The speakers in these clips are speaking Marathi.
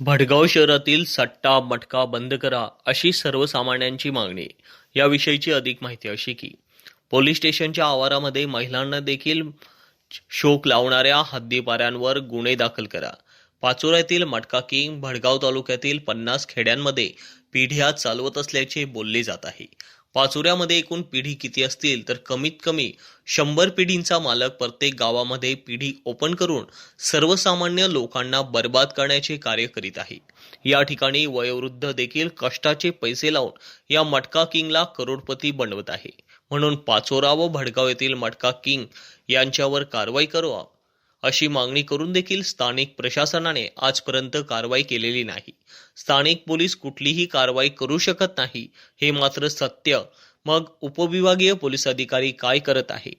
भडगाव शहरातील सट्टा मटका बंद करा अशी सर्वसामान्यांची मागणी. याविषयीची अधिक माहिती अशी की पोलीस स्टेशनच्या आवारामध्ये महिलांना देखील शोक लावणाऱ्या हद्दीपाऱ्यांवर गुन्हे दाखल करा. पाचोऱ्यातील मटका किंग भडगाव तालुक्यातील पन्नास खेड्यांमध्ये पिढ्या चालवत असल्याचे बोलले जात आहे. पाचोऱ्यामध्ये एकूण पिढी किती असतील तर कमीत कमी शंभर पिढींचा मालक प्रत्येक गावामध्ये पिढी ओपन करून सर्वसामान्य लोकांना बर्बाद करण्याचे कार्य करीत आहे. या ठिकाणी वयोवृद्ध देखील कष्टाचे पैसे लावून या मटका किंगला करोडपती बनवत आहे. म्हणून पाचोरा व भडगाव येथील मटका किंग यांच्यावर कारवाई करावा अशी मागणी करून देखील स्थानिक प्रशासनाने आजपर्यंत कारवाई केलेली नाही. स्थानिक पोलीस कुठलीही कारवाई करू शकत नाही हे मात्र सत्य. मग उपविभागीय पोलीस अधिकारी काय करत आहे?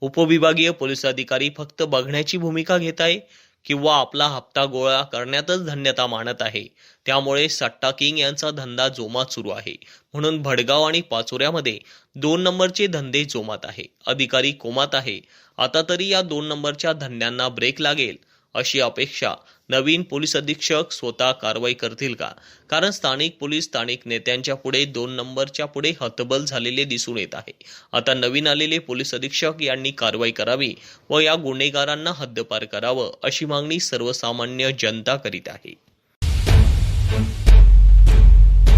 उपविभागीय पोलीस अधिकारी फक्त बघण्याची भूमिका घेत आहे? किंवा आपला हप्ता गोळा करण्यातच धन्यता मानत आहे. त्यामुळे सट्टा किंग यांचा धंदा जोमात सुरू आहे. म्हणून भडगाव आणि पाचोऱ्यामध्ये दोन नंबरचे धंदे जोमात आहे. अधिकारी कोमात आहे. आता तरी या दोन नंबरच्या धंद्यांना ब्रेक लागेल अशी अपेक्षा नवीन पोलीस अधीक्षक स्वतः कारवाई करतील का? कारण स्थानिक पोलीस स्थानिक नेत्यांच्या पुढे दोन नंबरच्या पुढे हतबल झालेले दिसून येत आहे. आता नवीन आलेले पोलीस अधीक्षक यांनी कारवाई करावी व या गुन्हेगारांना हद्दपार करावं अशी मागणी सर्वसामान्य जनता करीत आहे.